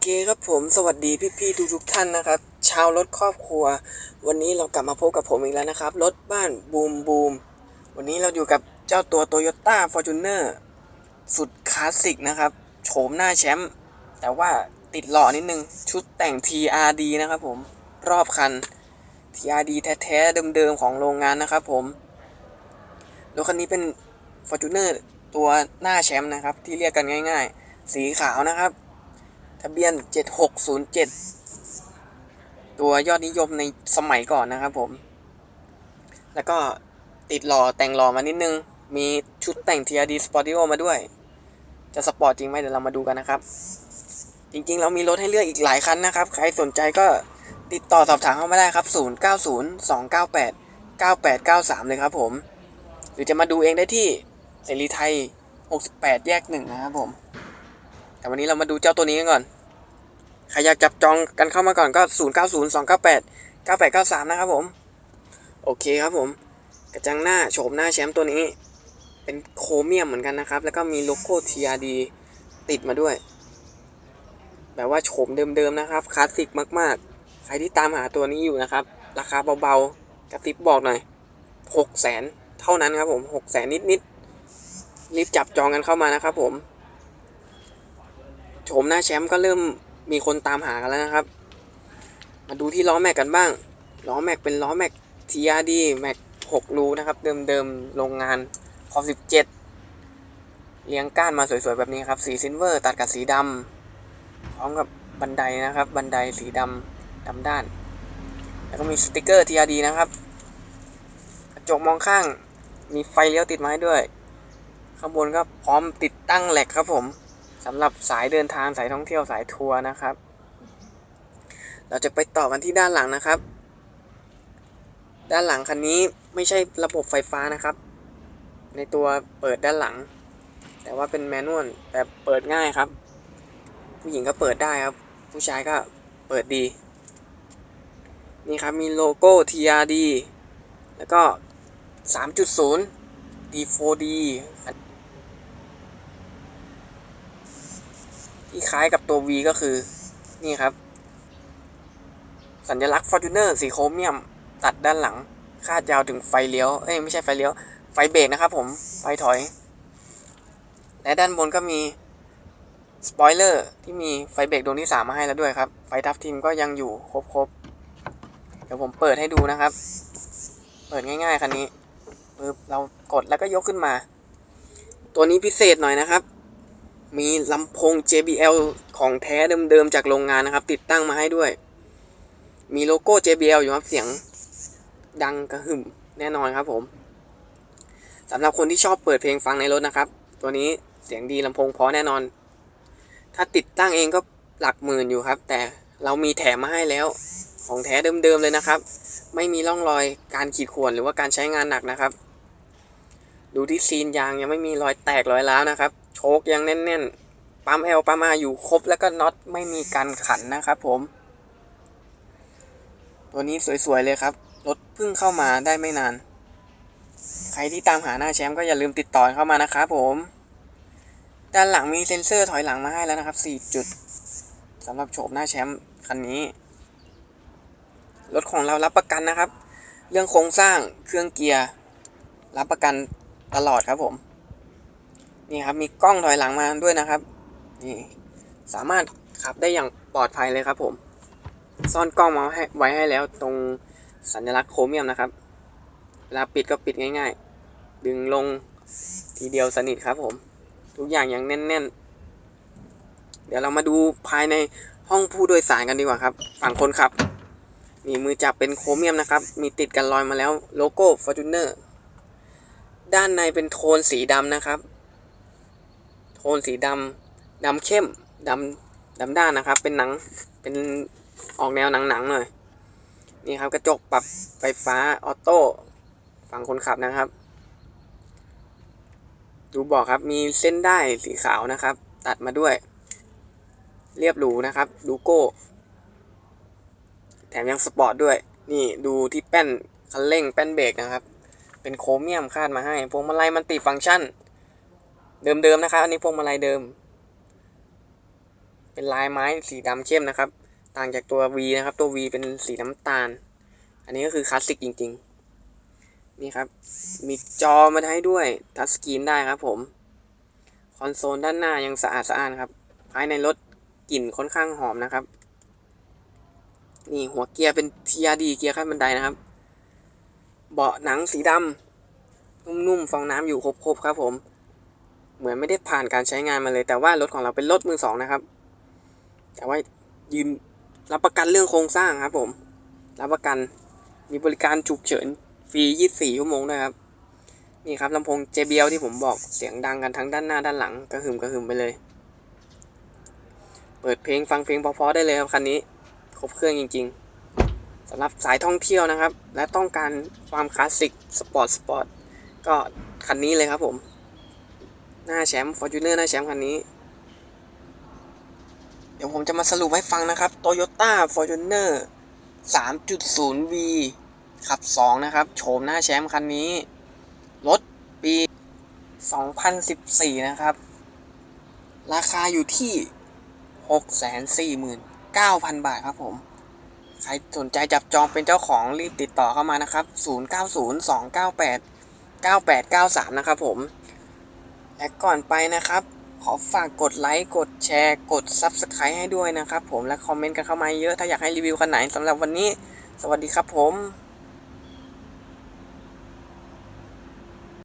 เคครับผมสวัสดีพี่ๆทุกๆท่านนะครับ ชาวรถครอบครัว วันนี้เรากลับมาพบกับผมอีกแล้วนะครับ รถบ้านบูมบูมวันนี้เราอยู่กับเจ้าตัว Toyota Fortuner สุดคลาสสิกนะครับโฉมหน้าแชมป์แต่ว่าติดหล่อนิดนึง ชุดแต่ง TRD นะครับผมรอบคัน TRD แท้ๆเดิมๆของโรงงานนะครับผมรถคันนี้เป็น Fortuner ตัวหน้าแชมป์นะครับ ที่เรียกกันง่าย ๆ สีขาวนะครับ ทะเบียน 7607 ตัวยอดนิยมในสมัยก่อนนะครับผม แล้วก็ติดหล่อแต่งหล่อมานิดนึง มีชุดแต่ง TRD Sportio มาด้วย จะสปอร์ตจริงไหมเดี๋ยวเรามาดูกันนะครับ จริงๆ เรามีรถให้เลือกอีกหลายคันนะครับ ใครสนใจก็ติดต่อสอบถามเข้ามาได้ครับ 0902989893 เลยครับผม หรือจะมาดูเองได้ที่เสรีไทย 68 แยกหนึ่งนะครับผม แต่วันนี้เรามาดูเจ้าตัวนี้กันก่อน ใครอยากจับจองกันเข้ามาก่อนก็ 0 9 0 2 9 8 9 8 9 3 นะครับผม โอเคครับผม กระจังหน้าโฉมหน้าแชมป์ตัวนี้ เป็นโครเมียมเหมือนกันนะครับ แล้วก็มีโลโก้ TRD ติดมาด้วย แบบว่าโฉมเดิมๆนะครับคลาสสิกมากๆ ใครที่ตามหาตัวนี้อยู่นะครับ ราคาเบาๆกระติบบอกหน่อย6แสนเท่านั้นครับผม6แสนนิดๆรีบจับจองกันเข้ามานะครับผม โฉมหน้าแชมป์ก็เริ่มมีคนตามหากันแล้วนะครับ มาดูที่ล้อแม็กกันบ้าง ล้อแม็กเป็นล้อแม็ก TRD แม็ก6รูนะครับ เดิมๆโรงงานคอม17 เลี้ยงก้านมาสวยๆ แบบนี้ครับ สีซิลเวอร์ ตัดกับสีดำพร้อมกับบันไดนะครับ บันไดสีดำดำด้าน แล้วก็มีสติกเกอร์ TRD นะครับกระจกมองข้างมีไฟเลี้ยวติดมาให้ด้วย ข้างบนก็พร้อมติดตั้งแหลกครับผม สำหรับสายเดินทางสายท่องเที่ยวสายทัวร์นะครับ เราจะไปต่อกันที่ด้านหลังนะครับ ด้านหลังคันนี้ไม่ใช่ระบบไฟฟ้านะครับ ในตัวเปิดด้านหลัง แต่ว่าเป็นแมนนวลแต่เปิดง่ายครับ ผู้หญิงก็เปิดได้ครับ ผู้ชายก็เปิดดี นี่ครับมีโลโก้ TRD แล้วก็ 3.0 D4D ที่คล้ายกับตัว V ก็คือ นี่ครับ สัญลักษณ์ Fortuner สีโครเมียม ตัดด้านหลัง คาดยาวถึงไฟเลี้ยว เอ้ย ไม่ใช่ไฟเลี้ยว ไฟเบรกนะครับผม ไฟถอย และด้านบนก็มีสปอยเลอร์ที่มีไฟเบรกดวงที่ 3 มาให้แล้วด้วยครับ ไฟทับทิมก็ยังอยู่ครบๆ เดี๋ยวผมเปิดให้ดูนะครับ เปิดง่ายๆคันนี้ปึ๊บเรากดแล้วก็ยกขึ้นมา ตัวนี้พิเศษหน่อยนะครับ มีลำโพง JBL ของแท้เดิมๆจากโรงงานนะครับ ติดตั้งมาให้ด้วย มีโลโก้ JBL อยู่ครับเสียงดังกระหึ่มแน่นอนครับผมสำหรับคนที่ชอบเปิดเพลงฟังในรถนะครับ ตัวนี้เสียงดีลำโพงเพราะแน่นอน ถ้าติดตั้งเองก็หลักหมื่นอยู่ครับ แต่เรามีแถมมาให้แล้วของแท้เดิมๆเลยนะครับ ไม่มีร่องรอยการขีดข่วนหรือว่าการใช้งานหนักนะครับ ดูที่ซีนยางยังไม่มีรอยแตกรอยร้าวนะครับ ชคยังแน่นๆ ปั๊ม L ปั๊ม R อยู่ครบแล้วก็น็อตไม่มีการขันนะครับผม ตัวนี้สวยๆเลยครับ รถเพิ่งเข้ามาได้ไม่นาน ใครที่ตามหาหน้าแชมป์ก็อย่าลืมติดต่อเข้ามานะครับผม ด้านหลังมีเซ็นเซอร์ถอยหลังมาให้แล้วนะครับ 4 จุดสำหรับโฉมหน้าแชมป์คันนี้ รถของเรารับประกันนะครับ เรื่องโครงสร้างเครื่องเกียร์ รับประกันตลอดครับผม นี่ครับมีกล้องถอยหลังมาด้วยนะครับนี่สามารถขับได้อย่างปลอดภัยเลยครับผม ซ่อนกล้องมาให้ไว้ให้แล้วตรงสัญลักษณ์โครเมียมนะครับเวลาปิดก็ปิดง่าย ๆ ดึงลงทีเดียวสนิทครับผม ทุกอย่างยังแน่น ๆ เดี๋ยวเรามาดูภายในห้องผู้โดยสารกันดีกว่าครับ ฝั่งคนขับมีมือจับเป็นโครเมียมนะครับ มีติดกันรอยมาแล้วโลโก้ Fortuner ด้านในเป็นโทนสีดำนะครับ โทนสีดำดำเข้มดำดำด้านนะครับ เป็นหนังเป็นออกแนวหนังๆหน่อยนี่ครับกระจกปรับไฟฟ้าออโต้ฝั่งคนขับนะครับ ดูเบอกครับมีเส้นได้สีขาวนะครับ ตัดมาด้วย เรียบหรูนะครับ ดูโก้ แถมยังสปอร์ตด้วย นี่ดูที่แป้นคันเร่งแป้นเบรกนะครับ เป็นโครเมียมคาดมาให้พวงมาลัยมันติฟังก์ชัน เดิมๆนะครับ อันนี้พวงมาลัยเดิม เป็นลายไม้สีดำเข้มนะครับ ต่างจากตัว V นะครับ ตัว V เป็นสีน้ำตาล อันนี้ก็คือคลาสสิกจริง ๆ นี่ครับ มีจอมาให้ด้วย ทัชสกรีนได้ครับผม คอนโซลด้านหน้ายังสะอาดสะอ้านครับ ภายในรถกลิ่นค่อนข้างหอมนะครับ นี่หัวเกียร์เป็น TRD เกียร์ขั้นบันไดนะครับ เบาะหนังสีดำนุ่มๆ ฟองน้ำอยู่ครบๆ ครับผม เหมือนไม่ได้ผ่านการใช้งานมาเลย แต่ว่ารถของเราเป็นรถมือสองนะครับ แต่ว่ายืนรับประกันเรื่องโครงสร้างครับ ผม รับประกันมีบริการฉุกเฉินฟรี 24 ชั่วโมงด้วยครับ นี่ครับลำโพง JBL ที่ผมบอกเสียงดังกันทั้งด้านหน้าด้านหลังกระหึ่มกระหึ่มไปเลย เปิดเพลงฟังเพลงเพราะๆได้เลยครับคันนี้ ครบเครื่องจริง ๆสำหรับสายท่องเที่ยวนะครับ และต้องการความคลาสสิกสปอร์ตสปอร์ตก็คันนี้เลยครับผม หน้าแชมป์ Fortuner หน้าแชมป์คันนี้ เดี๋ยวผมจะมาสรุปให้ฟังนะครับ Toyota Fortuner 3.0V ขับ 2 นะครับ โฉมหน้าแชมป์คันนี้ รถปี 2014 นะครับ ราคาอยู่ที่ 649,000 บาทครับผม ใครสนใจจับจองเป็นเจ้าของรีบติดต่อเข้ามานะครับ 090298 9893 นะครับผม และก่อนไปนะครับ ขอฝากกดไลค์ กดแชร์ กด Subscribe ให้ด้วยนะครับผม และคอมเมนต์กันเข้ามาเยอะ ถ้าอยากให้รีวิวคันไหนสำหรับวันนี้ สวัสดีครับผม